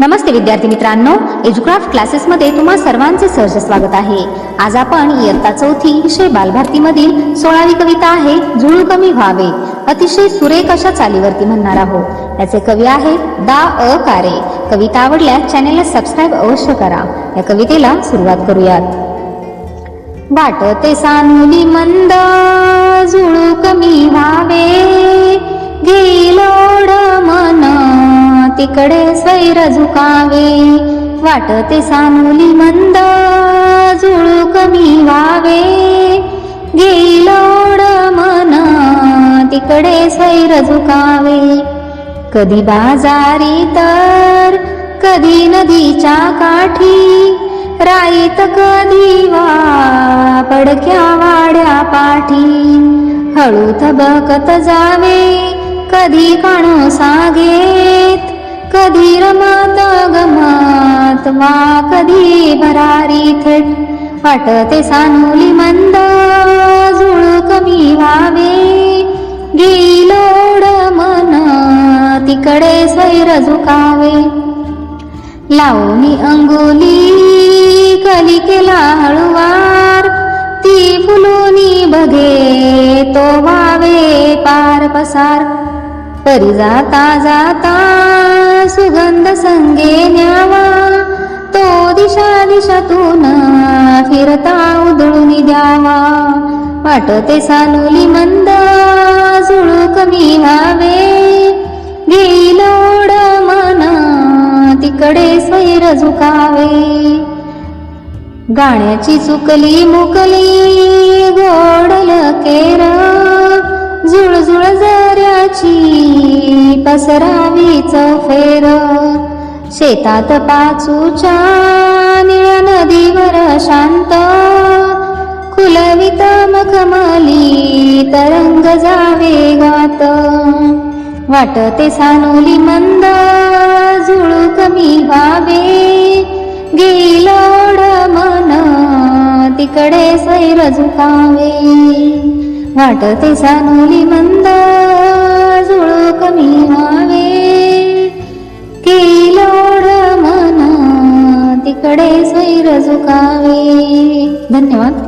नमस्ते विद्यार्थी मित्रांनो एज्युक्राफ्ट क्लासेसमध्ये तुम्हा सर्वांचे सहर्ष स्वागत आहे. आज आपण इयत्ता चौथी विषय बालभारतीमधील सोळावी कविता आहे जुळू कमी व्हावे. अतिशय सुरेख अशा चालीवरती म्हणणार आहोत. याचे कवी आहेत दा अ कारे. कविता आवडल्यास चॅनेलला सबस्क्राईब अवश्य करा. या कवितेला सुरुवात करूयात. वाटते सानुली मंद तिकडे स्वैर झुकावे. वाटते सानुली मंद जुळू कमी व्हावे गेलोड मन तिकडे स्वैर झुकावे. कधी बाजारी तर कधी नदीच्या काठी. राईत कधी वा पडक्या वाड्या पाठी. हळू थबकत जावे कधी काणो सागे. कधी रमत गमत वा कधी भरारी थेट वाटते सानुली मंद जुळू कमी व्हावे गेलोड मन तिकडे सैर झुकावे. लावणी अंगुली कली केला हळुवार ती फुलूनी बघे तो व्हावे पार पसार. परी जाता जाता सुगंध संगे न्यावा. तो दिशा दिशातून फिरता उधळून द्यावा. वाटते सानुली मंद जुळू कमी व्हावे. घेईल ओढ मन तिकडे स्वैर झुकावे. गाण्याची चुकली मुकली गोडल केर जुळजुळ जऱ्याची पसरावी चौफेर. शेतात पाचूच्या निळ्या नदीवर शांत. खुलवित मखमली तरंग जावे गात. वाटते सानुली मंद झुळू कमी व्हावे. गेलोड मन तिकडे सैर झुकावे. वाटते सानुली मंद जुळू कमी व्हावे गेलोड मन तिकडे सैर झुकावे. धन्यवाद.